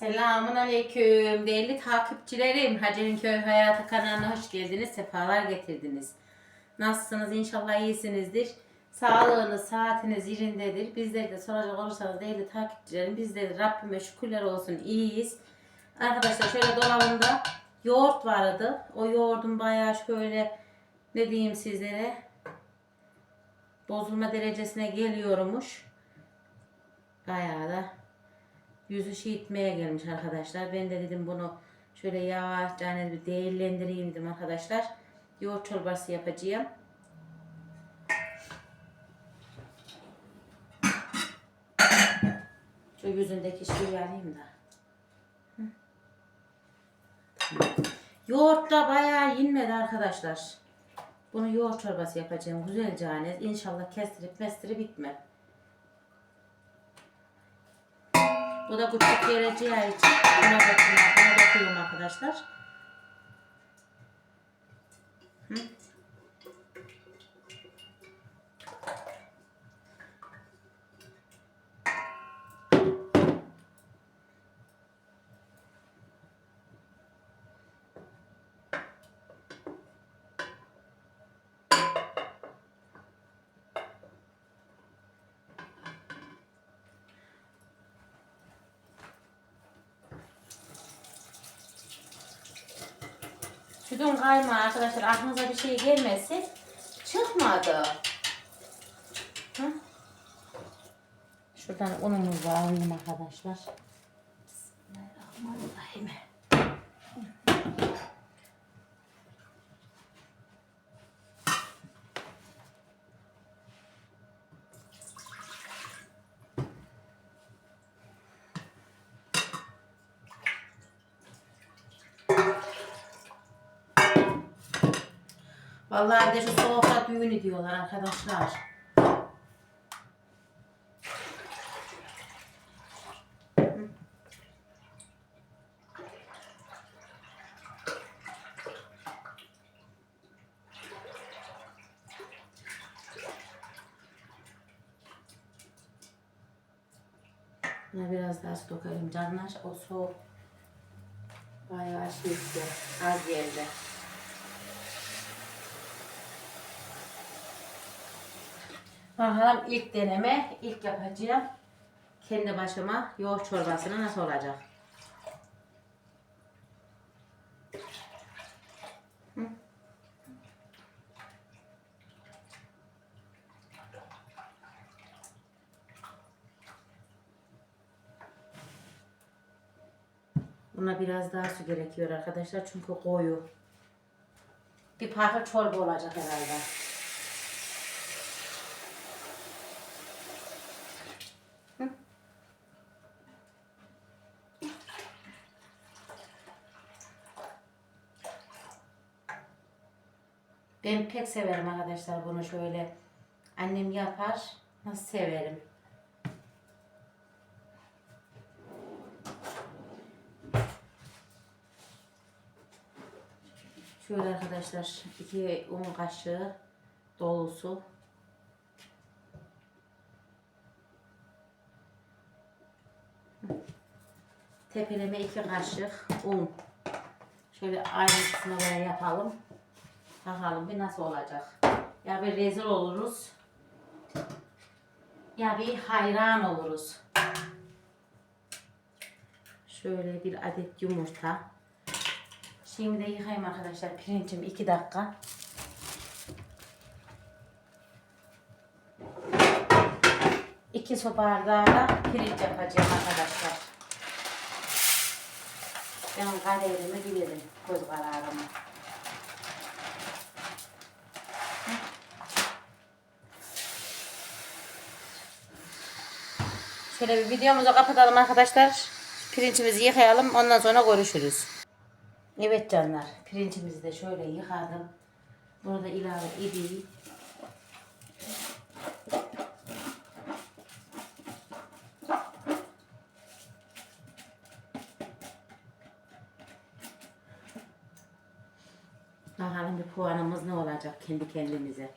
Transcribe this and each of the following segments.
Selamun Aleyküm değerli takipçilerim. Hacer'in Köy Hayatı kanalına hoş geldiniz. Sefalar getirdiniz. Nasılsınız? İnşallah iyisinizdir. Sağlığınız, saatiniz yerindedir. Bizleri de soracak olursanız değerli takipçilerim. Bizleri Rabbime şükürler olsun iyiyiz. Arkadaşlar şöyle dolabımda yoğurt vardı. O yoğurdun bayağı şöyle ne diyeyim sizlere bozulma derecesine geliyormuş. Bayağı da yüzü şey itmeye gelmiş arkadaşlar. Ben de dedim bunu şöyle yavaşça hani bir değerlendireyim dedim arkadaşlar. Yoğurt çorbası yapacağım. Şu yüzündeki şeyi alayım da. Yoğurt da bayağı inmedi arkadaşlar. Bunu yoğurt çorbası yapacağım. Güzelce hani inşallah kestirip mestirip bitmem. Bu da küçük geleceği için buna bakıyorum, buna bakıyorum arkadaşlar. Hı? Sütün kaymağı arkadaşlar aklınıza bir şey gelmesin. Çıkmadı. Hı? Şuradan unumuzu alayım arkadaşlar. Bismillahirrahmanirrahim. Vallahi de şu soğukta düğün ediyorlar arkadaşlar. Buna biraz daha su dökelim canlar. O soğuk bayağı şey. Az geldi. Bakalım ilk deneme, ilk yapacağım. Kendi başıma yoğurt çorbasını nasıl olacak? Buna biraz daha su gerekiyor arkadaşlar çünkü koyu. Bir parça çorba olacak herhalde. Ben pek severim arkadaşlar bunu şöyle. Annem yapar. Nasıl severim. Şöyle arkadaşlar iki un kaşığı dolusu tepeleme iki kaşık un. Şöyle ayrıntısına böyle yapalım. Bakalım bir nasıl olacak. Ya bir rezil oluruz. Ya bir hayran oluruz. Şöyle bir adet yumurta. Şimdi de yıkayayım arkadaşlar pirincimi 2 dakika. İki su bardağı da pirinç yapacağım arkadaşlar. Ben kaderimi bilirim. Göz kararımı. Şöyle bir videomuzu kapatalım arkadaşlar. Pirincimizi yıkayalım. Ondan sonra görüşürüz. Evet canlar. Pirincimizi de şöyle yıkadım. Bunu da ilave edeyim. Bakalım bir puanımız ne olacak kendi kendimize.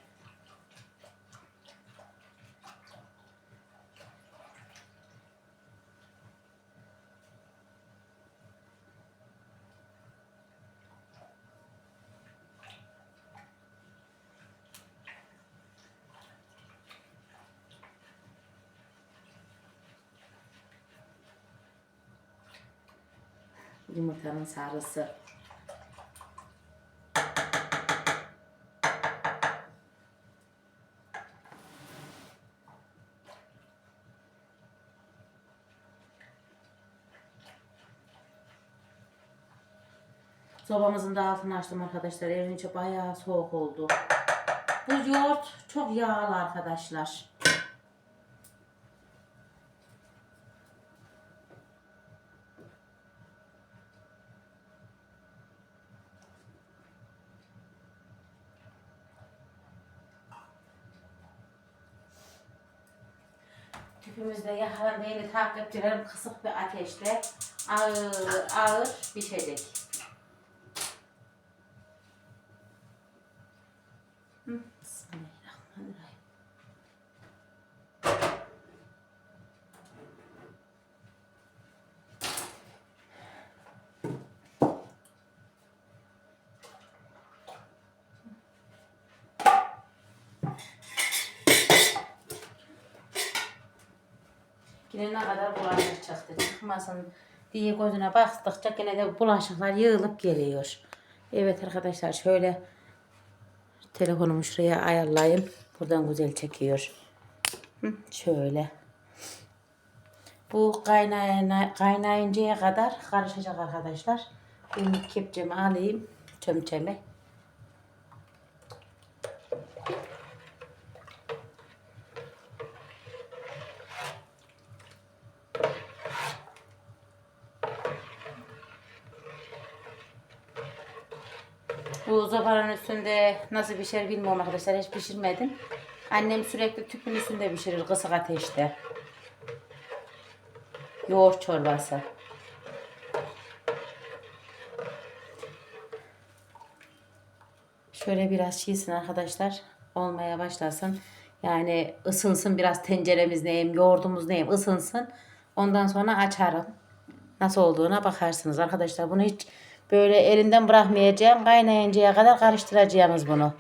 Yumurtanın sarısı. Sobamızın da altını açtım arkadaşlar. Evin içi bayağı soğuk oldu. Bu yoğurt çok yağlı arkadaşlar. Değerli takipçilerim kısık bir ateşte ağır ağır pişecek. Hı, Bismillahirrahmanirrahim. Yine ne kadar bulaşık çıktı çıkmasın diye gözüne baktıkça yine de bulaşıklar yığılıp geliyor. Evet arkadaşlar şöyle telefonumu şuraya ayarlayayım. Buradan güzel çekiyor. Şöyle. Bu kaynayana, kaynayıncaya kadar karışacak arkadaşlar. Ben bir kepçemi alayım. Çömçemi. Bu zabaranın üstünde nasıl pişer bilmiyorum arkadaşlar. Hiç pişirmedim. Annem sürekli tüpün üstünde pişirir kısık ateşte. Yoğurt çorbası. Şöyle biraz şişsin arkadaşlar. Olmaya başlasın. Yani ısınsın biraz tenceremiz neyim, yoğurdumuz neyim ısınsın. Ondan sonra açarım. Nasıl olduğuna bakarsınız arkadaşlar. Bunu hiç böyle elinden bırakmayacağım. Kaynayıncaya kadar karıştıracağımız bunu.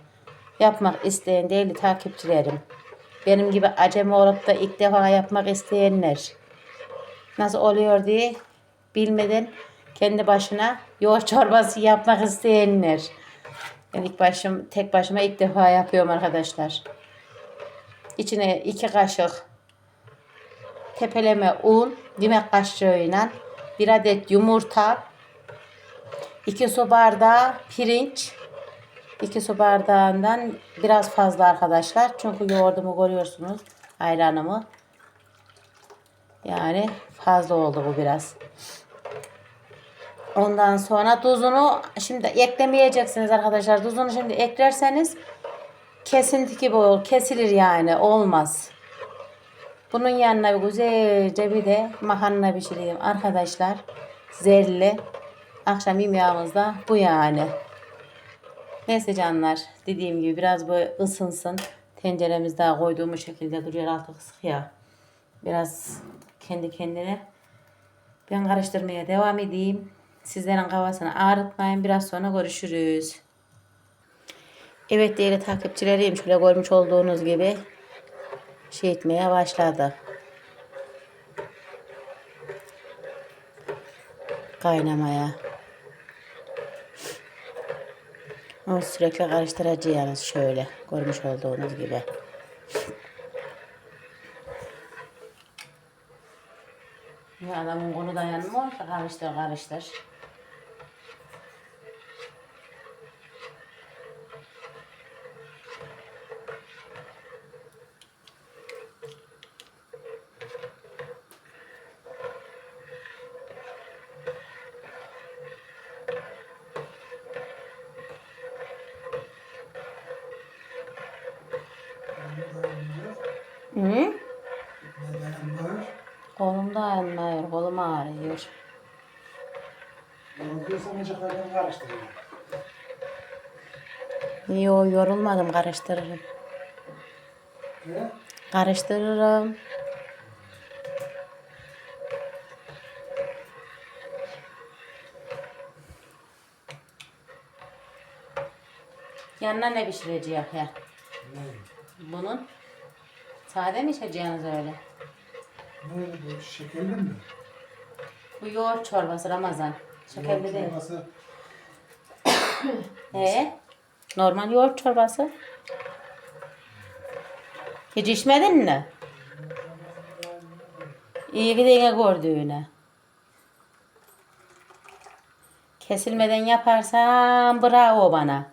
Yapmak isteyen değerli takipçilerim. Benim gibi acemi olup da ilk defa yapmak isteyenler. Nasıl oluyor diye bilmeden kendi başına yoğurt çorbası yapmak isteyenler. Ben ilk başım, tek başıma ilk defa yapıyorum arkadaşlar. İçine iki kaşık tepeleme un, yemek kaşığıyla bir adet yumurta, iki su bardağı pirinç, iki su bardağından biraz fazla arkadaşlar. Çünkü yoğurdumu görüyorsunuz, ayranımı. Yani fazla oldu bu biraz. Ondan sonra tuzunu şimdi eklemeyeceksiniz arkadaşlar. Tuzunu şimdi eklerseniz kesinti gibi olur. Kesilir yani. Olmaz. Bunun yanına güzelce bir de makarna pişireyim arkadaşlar. Zerli. Akşam yemeğimiz da bu yani. Neyse canlar. Dediğim gibi biraz bu ısınsın. Tenceremiz daha koyduğumuz şekilde duruyor. Altı kısık ya. Biraz kendi kendine ben karıştırmaya devam edeyim. Sizlerin kafasını ağrıtmayın. Biraz sonra görüşürüz. Evet değerli takipçilerim şöyle görmüş olduğunuz gibi şey etmeye başladı. Kaynamaya. Ama sürekli karıştıracağız şöyle görmüş olduğunuz gibi. Ya adamın konu dayanmıyor karıştır karıştır. Hı? Neden var? Kolum dayanmıyor, kolum ağrıyor. Yo yorulmadım karıştırırım. Ve Karıştırırım. Yanına ne pişireceğim ya? ne? Bunun sade mi içeceğiniz öyle? Ne bu şekerli mi? Bu yoğurt çorbası Ramazan. Şekerli değil. Çorbası He? Normal yoğurt çorbası. Hiç içmedin mi? İyi ki de yine gördüğüne. Kesilmeden yaparsam bravo bana.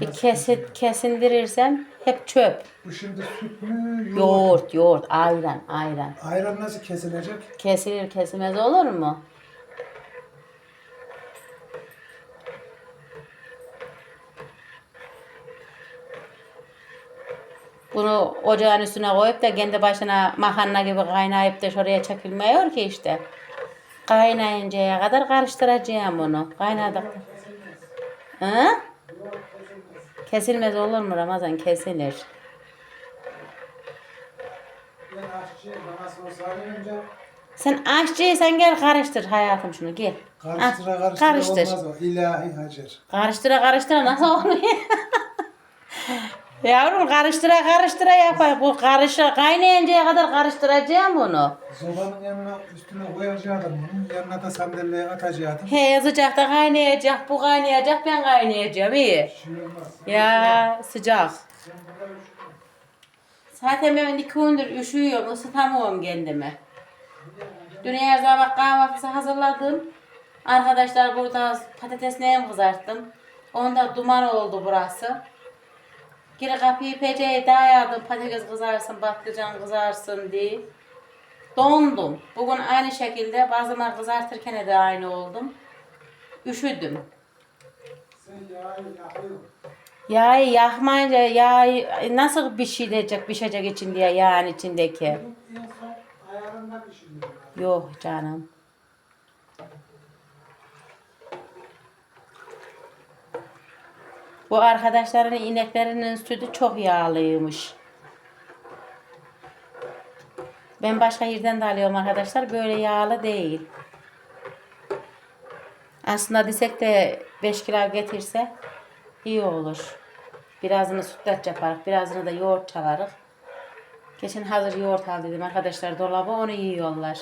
Bir kesit kesindirirsem hep çöp. Bu şimdi süt mü? Yoğurt, yoğurt, ayran, ayran. Ayran nasıl kesilecek? Kesilir kesilmez olur mu? Bunu ocağın üstüne koyup da kendi başına makarna gibi kaynayıp da şuraya çekilmiyor ki işte. Kaynayıncaya kadar karıştıracağım bunu. Kaynadık. Hı? Kesilmez olur mu Ramazan? Kesilir. Sen aşçıysan gel karıştır hayatım şunu gel. karıştıra Ah, karıştıra karıştır. olmaz o. İlahi Hacer. Karıştıra karıştıra nasıl olmuyor? Yavrum karıştıra karıştıra yapar. Bu karışa kaynayıncaya kadar karıştıracağım bunu. Zobanın yanına üstüne koyacaktım bunu. Yanına da sandalyeye atacaktım. He yazacak da kaynayacak, bu kaynayacak, ben kaynayacağım iyi. Ya sıcak. Zaten ben iki gündür üşüyorum, ısıtamıyorum kendimi. Dün her sabah kahvaltısı hazırladım. Arkadaşlar burada patates neyim kızarttım. Onda duman oldu burası. Geri kapıyı peceye dayadım patates kızarsın, patlıcan kızarsın diye. Dondum. Bugün aynı şekilde bazılar kızartırken de aynı oldum. Üşüdüm. Sen yağı yakıyorsun. Yağı yakmayınca yağı nasıl pişirecek, pişecek için diye yağın içindeki. Yok canım. Bu arkadaşların ineklerinin sütü çok yağlıymış. Ben başka yerden de alıyorum arkadaşlar. Böyle yağlı değil. Aslında desek de 5 kilo getirse iyi olur. Birazını sütlaç yaparız. Birazını da yoğurt çalarız. Geçen hazır yoğurt aldıydım arkadaşlar dolaba onu yiyorlar.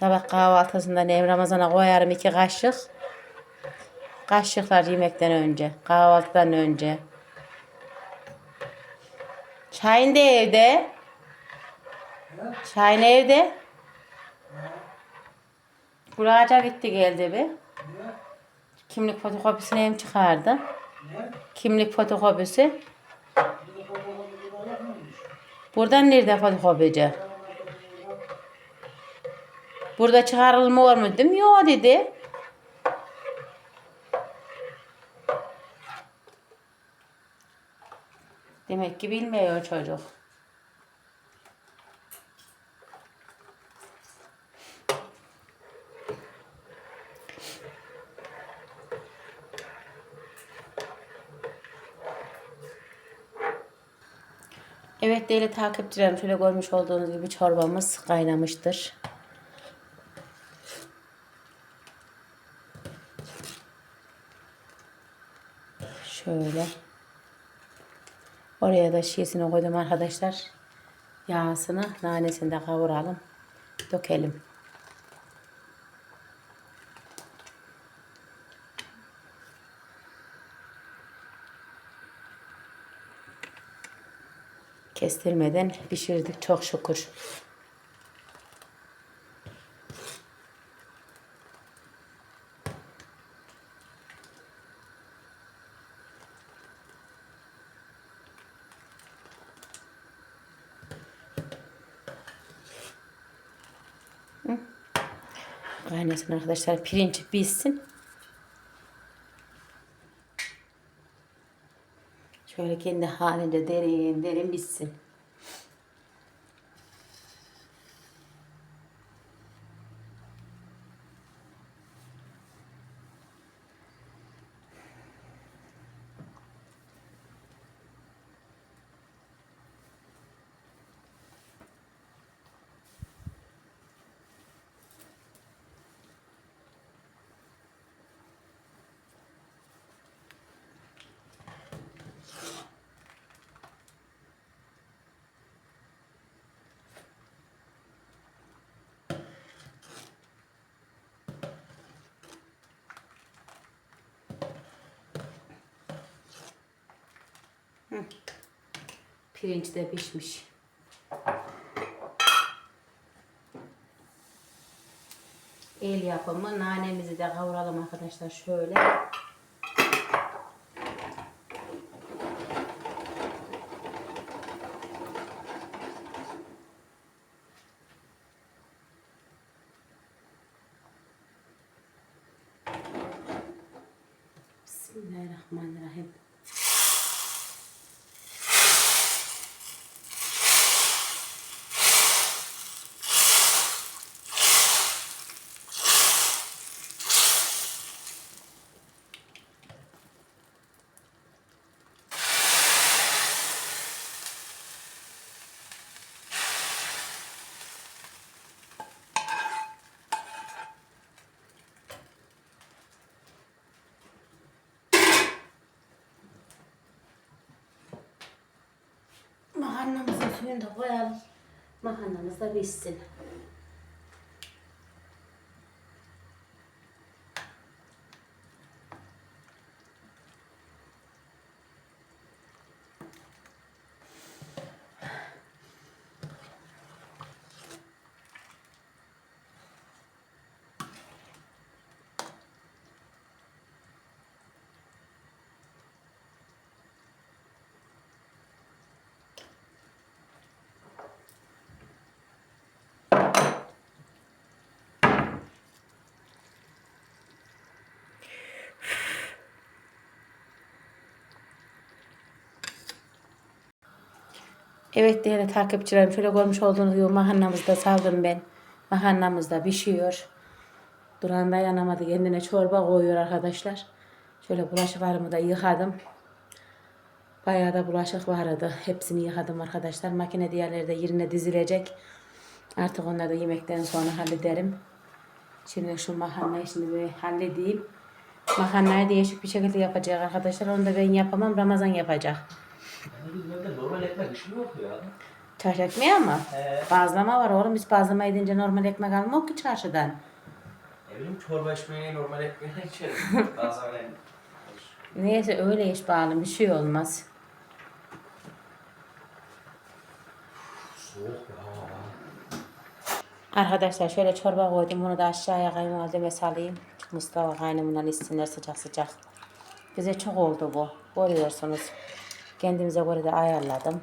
Sabah kahvaltısında Nevr Ramazan'a koyarım iki kaşık. Kaşıklar yemekten önce. Kahvaltıdan önce. Şahin de evde. Şahin evde. Kulağa gitti geldi bir. Kimlik fotokopisini hem çıkardı. Kimlik fotokopisi. Buradan nerede fotokopici? Burada çıkarılmıyor mu dedim. Yok dedi. Demek ki bilmiyor çocuk. Evet değerli takipçilerim şöyle görmüş olduğunuz gibi çorbamız kaynamıştır. Şöyle. Oraya da şişesini koydum arkadaşlar. Yağsını, nanesini de kavuralım. Dökelim. Kestirmeden pişirdik çok şükür. Hı. Kaynasın arkadaşlar pirinç pişsin. Şöyle kendi halinde derin derin bitsin. Pirinç de pişmiş. El yapımı nanemizi de kavuralım arkadaşlar şöyle. Bismillahirrahmanirrahim. Makarnamızın suyunu da koyalım. Makarnamız da pişsin. Evet değerli takipçilerim şöyle görmüş olduğunuz gibi makarnamızı da saldım ben. Makarnamız da pişiyor. Duran dayanamadı kendine çorba koyuyor arkadaşlar. Şöyle bulaşıklarımı da yıkadım. Bayağı da bulaşık vardı. Hepsini yıkadım arkadaşlar. Makine diğerleri de yerine dizilecek. Artık onları da yemekten sonra hallederim. Şimdi şu makarnayı şimdi bir halledeyim. Makarnayı değişik bir şekilde yapacak arkadaşlar. Onu da ben yapamam. Ramazan yapacak. Yani biz böyle normal ekmek işi yok ya. Çarşı ekmeği ama He. bazlama var oğlum. Biz bazlama edince normal ekmek almıyor ki çarşıdan. Ne bileyim çorba içmeyi normal ekmeğine içerim. Bazen öyle. Neyse öyle iş bağlı bir şey olmaz. Soğuk ya. Arkadaşlar şöyle çorba koydum. Bunu da aşağıya kayınvalideme salayım. Mustafa kaynımından içsinler sıcak sıcak. Bize çok oldu bu. Görüyorsunuz. Kendimize göre de ayarladım.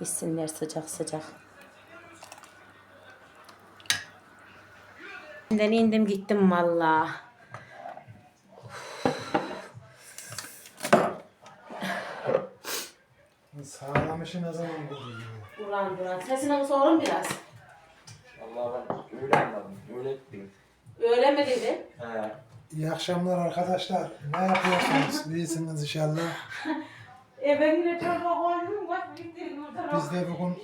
İçsinler sıcak sıcak. Şimdiden indim gittim valla. Sağlam işi ne zaman buldun? Duran duran. Sesini sorun biraz. Allah ben öyle anladım. Öyle ettim. Öyle mi dedi? He. İyi akşamlar arkadaşlar. Ne yapıyorsunuz? İyisiniz inşallah. E ben yine çorba koydum. Bak bitirdim orada. Biz de bugün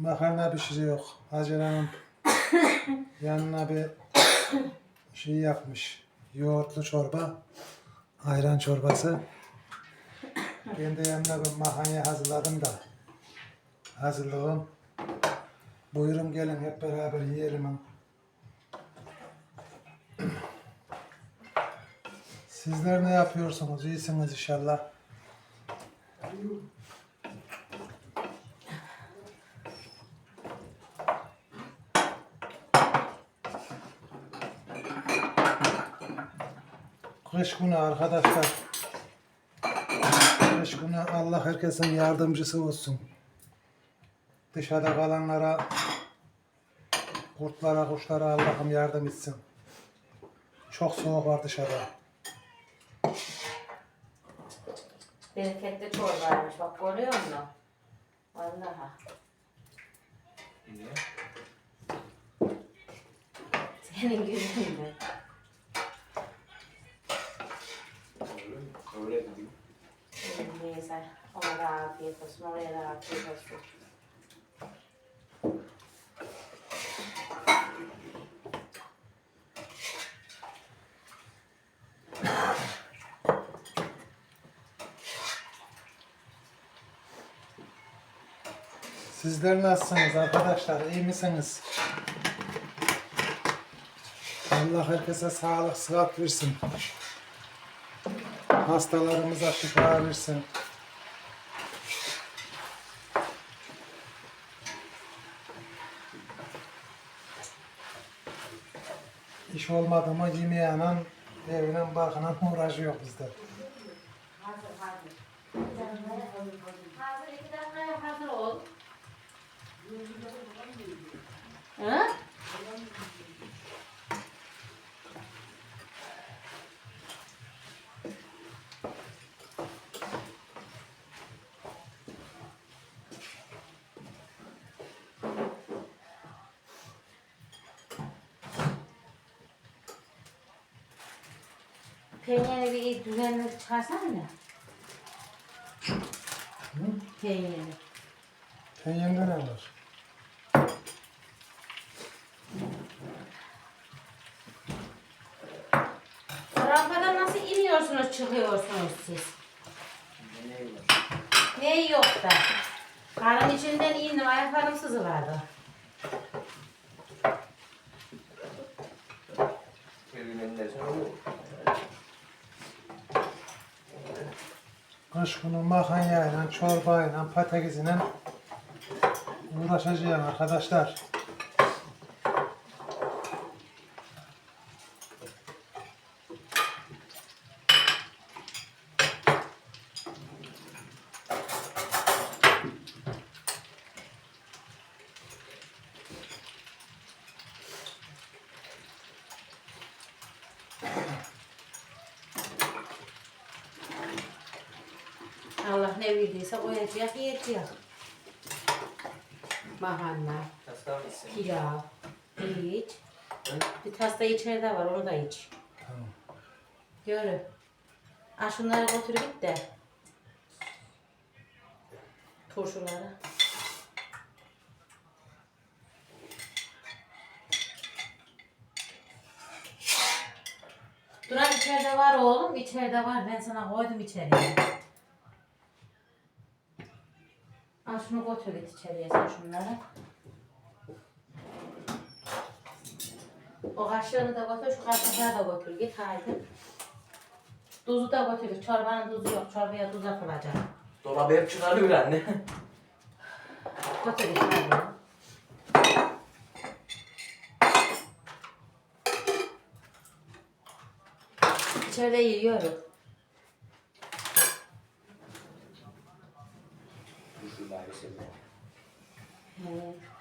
makarna pişiriyor. Hacer Hanım yanına bir şey yapmış. Yoğurtlu çorba. Ayran çorbası. Ben de yanına bir makarna hazırladım da. Hazırlığım. Buyurun gelin hep beraber yiyelim. Sizler ne yapıyorsunuz? İyisiniz inşallah. Kış günü arkadaşlar. Kış günü Allah herkesin yardımcısı olsun. Dışarıda kalanlara, kurtlara, kuşlara Allah'ım yardım etsin. Çok soğuk var dışarıda. Bereketli çorbaymış bak görüyor musun? Vallahi. Niye? Senin yüzünden. Öyle, dedim. Neyse ona da afiyet olsun oraya da afiyet olsun. Sizler nasılsınız arkadaşlar? İyi misiniz? Allah herkese sağlık, sıhhat versin. Hastalarımıza şifa versin. İş olmadı mı yemeğiyle, evine barkına uğraşıyor bizde. Hazır hazır. Hazır iki dakikaya hazır ol. Hı? Peyniri bir düzenli çıkarsana ne? Peyniri. Peynirde ne var? Nasıl iniyorsunuz, çıkıyorsunuz siz? Ne yok da? Karın içinden indim, ayaklarım sızılardı. Kış günü mahanyayla, çorbayla, patatesiyle uğraşacağım arkadaşlar. Allah ne verdiyse koyacak, yiyecek. Mahanna, Hasta mısın? pilav, iç. Bir tas da içeride var, onu da iç. Tamam. Görü. Ha şunları götür git de. Turşuları. Duran içeride var oğlum, içeride var. Ben sana koydum içeriye. Al şunu götür git içeriye sen şunları. O kaşığını da götür, şu kaşıkları da götür git haydi. Tuzu da götür. Çorbanın tuzu yok. Çorbaya tuz atılacak. Dolabı hep çıkarıyor anne. Götür git haydi. İçeride yiyoruz. Şu bari seviyorum. He.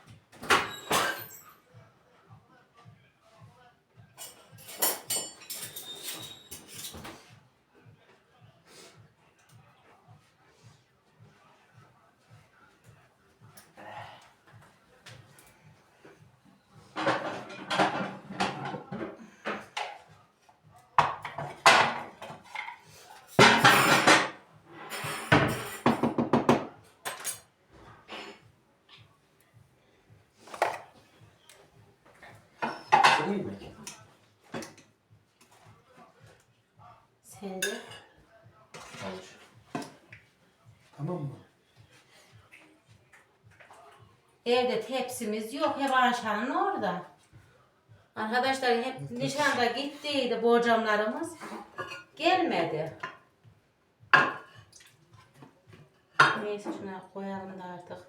Sen de. Alır. Tamam mı? Evde tepsimiz yok. Hep Ayşe'nin orada. Arkadaşlar hep nişanda gittiydi borcamlarımız. Gelmedi. Neyse şuna koyalım da artık.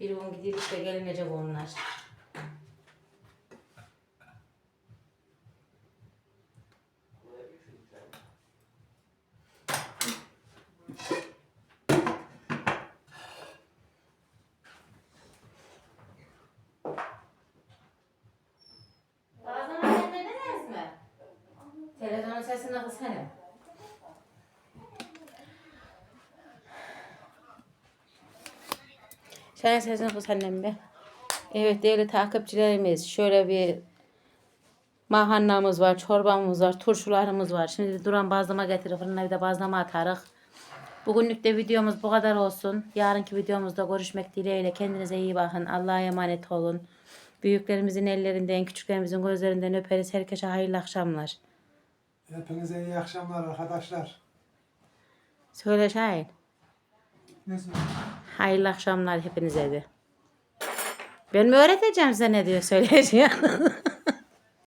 Bir gün gidip işte gelinecek onlar. Bazen dinlediniz mi? Televizyonun sesini kısarım. Sen sesini kıs annem be. Evet değerli takipçilerimiz şöyle bir mahannamız var, çorbamız var, turşularımız var. Şimdi duran bazlama getirir fırına bir de bazlama atarız. Bugünlük de videomuz bu kadar olsun. Yarınki videomuzda görüşmek dileğiyle. Kendinize iyi bakın. Allah'a emanet olun. Büyüklerimizin ellerinden, küçüklerimizin gözlerinden öperiz. Herkese hayırlı akşamlar. Hepinize iyi akşamlar arkadaşlar. Söyle Şahin. Ne? Hayırlı akşamlar hepinize de. Ben mi öğreteceğim size ne diyor söyleyeceğim.